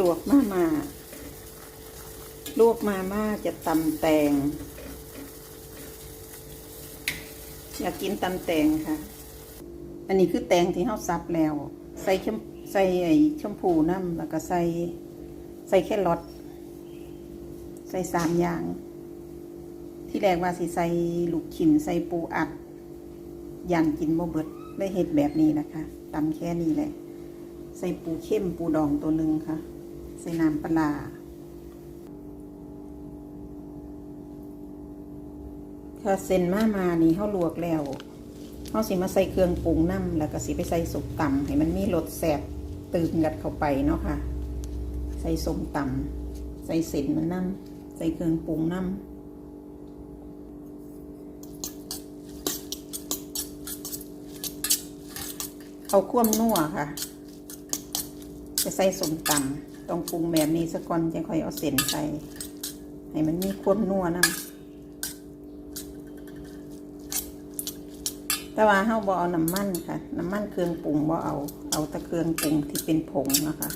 ลวกมามา ลวกมาม่าจะตำแตง อยากกินตำแตงค่ะ อันนี้คือแตงที่เขาซับแล้ว ใส่ชมใส่ไอ้ชมพูน้ำแล้วก็ใส่ใส่แค่รสใส่สามอย่าง ที่แรกว่าสิใส่ลูกชิ้นใส่ปูอัดย่างกินบ่เบิดได้เห็ดแบบนี้นะคะตำแค่นี้แหละ ใส่ปูเข้มปูดองตัวหนึ่งค่ะ ใส่น้ำปลาถ้าเส้นมามานี่เขาลวกแล้วเขาสิมาใส่เครื่องปรุงน้ำแล้วก็สิไปใส่สุกตำให้มันมีรสแสบตื่นกันเข้าไปเนาะค่ะ ใส่ส้มตำใส่เส้นมันน้ำใส่เครื่องปรุงน้ำเอาควมนัวค่ะ จะใส่สมตำ ต้องปรุงแบบนี้สักก่อนจะค่อยเอาเส้นใส่ให้มันมีควมนัวนะแต่ว่าเฮาบ่เอาน้ำมันค่ะ น้ำมันเครื่องปรุงบ่เอา เอาแต่เครื่องปรุงที่เป็นผงนะคะ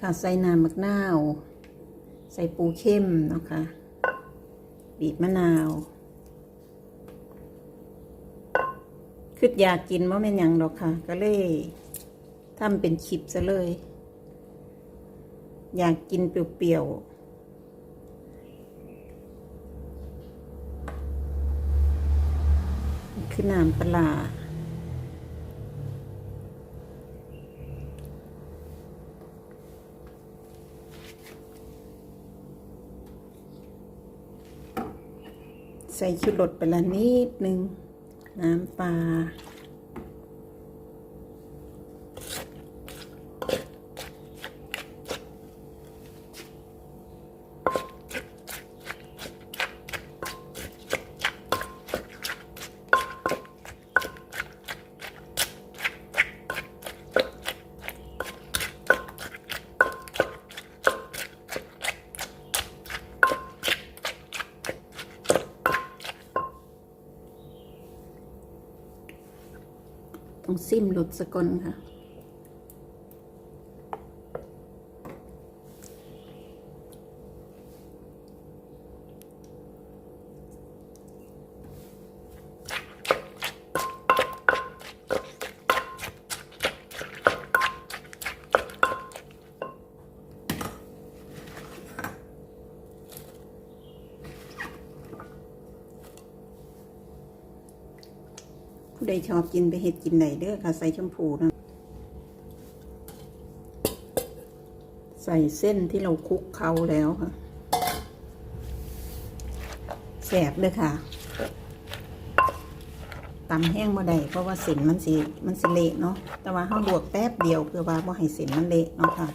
ค่ะใส่น้ำมะนาว ใส่ปูเข้มเนาะคะบีบมะนาวคืออยากกินว่าเป็นหยังดอกค่ะ ก็เลยทำเป็นคลิปซะเลย อยากกินเปรี้ยวๆคือน้ำปลา ใส่ชุดรสไปละนิดหนึ่งน้ำปลา ต้องซิมรสสกอนค่ะ ผู้ใดชอบกินไปเห็ดกินไหนเด้อค่ะ ใส่ชมพูนะใส่เส้นที่เราคลุกเขาแล้วค่ะแสบเลยค่ะตำแห้งมาได้เพราะว่าเส้นมันสิมันสิเละเนาะแต่ว่าเขาลวกแป๊บเดียวเพื่อว่าบ่ให้เส้นมันเละเนาะค่ะ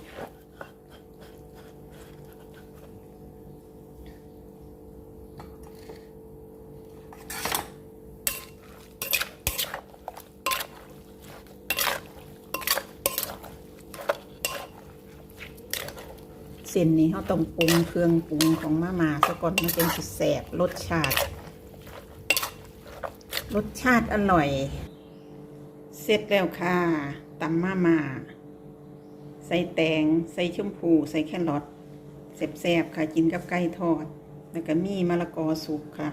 เส้นนี้เขาต้องปรุงเครื่องปรุงของมาม่าซะก่อนมันเป็นสิแสบรสชาติ รสชาติอร่อย เสร็จแล้วค่ะตำมาม่าใส่แตงใส่ชมพูใส่แครอทแซ่บๆค่ะกินกับไก่ทอด แล้วก็มีมะละกอสุกค่ะ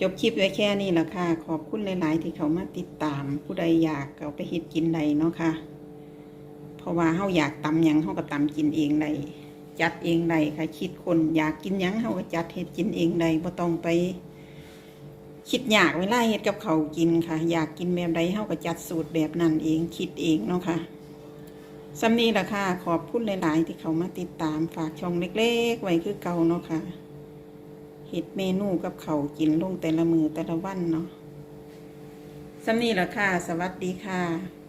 จบคลิปไว้แค่นี้ละค่ะ ขอบคุณหลาย ๆ ที่เขามาติดตามผู้ใดอยากเอาไปเฮ็ดกินใดเนาะค่ะ เพราะว่าเฮาอยากตำหยังเฮาก็ตำกินเองได้จัดเองได้ค่ะคิดคนอยากกินหยังเฮาก็จัดเฮ็ดกินเองได้บ่ต้องไป คิดอยากเวลาเฮ็ดกับเขากินค่ะ อยากกินแบบใดเฮาก็จัดสูตรแบบนั้นเองคิดเองเนาะค่ะสำนีละค่ะขอบคุณหลาย ๆ ที่เขามาติดตามฝากช่องเล็ก ๆ ไว้คือเก่าเนาะค่ะเฮ็ดเมนูกับเขากินลงแต่ละมือแต่ละวันเนาะสำนีละค่ะ สวัสดีค่ะ